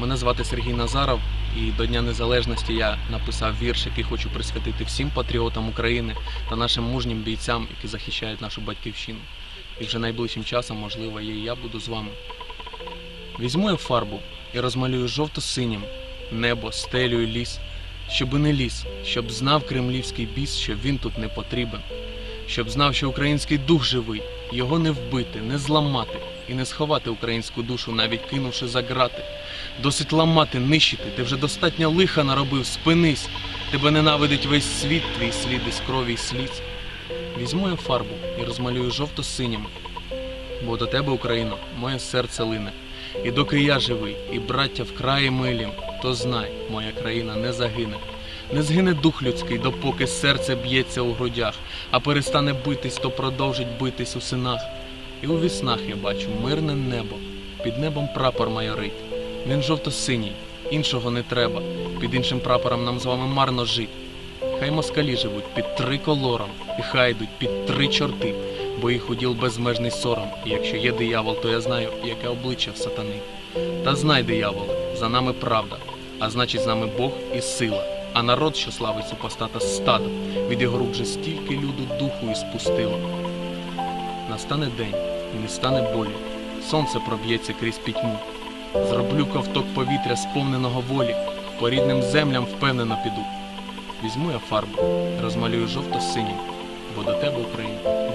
Мене звати Сергій Назаров, і до Дня Незалежності я написав вірш, який хочу присвятити всім патріотам України та нашим мужнім бійцям, які захищають нашу батьківщину. І вже найближчим часом, можливо, я і я буду з вами. Візьму я фарбу і розмалюю жовто-синім небо, стелю і ліс, щоби не ліс, щоб знав кремлівський біс, що він тут не потрібен, щоб знав, що український дух живий, його не вбити, не зламати і не сховати українську душу, навіть кинувши за грати. Досить ламати, нищити, ти вже достатньо лиха наробив, спинись. Тебе ненавидить весь світ, твій слід із крові й сліз. Візьму я фарбу і розмалюю жовто-синім, бо до тебе, Україно, моє серце лине. І доки я живий, і браття вкраї милім, то знай, моя країна не загине. Не згине дух людський, допоки серце б'ється у грудях, а перестане битись, то продовжить битись у синах. І у віснах я бачу мирне небо, під небом прапор майорить. Він жовто-синій, іншого не треба. Під іншим прапором нам з вами марно жить. Хай москалі живуть під три колором, і хай йдуть під три чорти, бо їх уділ безмежний сором. І якщо є диявол, то я знаю, яке обличчя в сатани. Та знай, дияволе, за нами правда, а значить з нами Бог і сила. А народ, що славить супостата стадо, від його рук вже стільки люду духу і спустило. Настане день, і не стане болі, сонце проб'ється крізь пітьму. Зроблю ковток повітря, сповненого волі, по рідним землям впевнено піду. Візьму я фарбу, розмалюю жовто-синім, бо до тебе, Україна,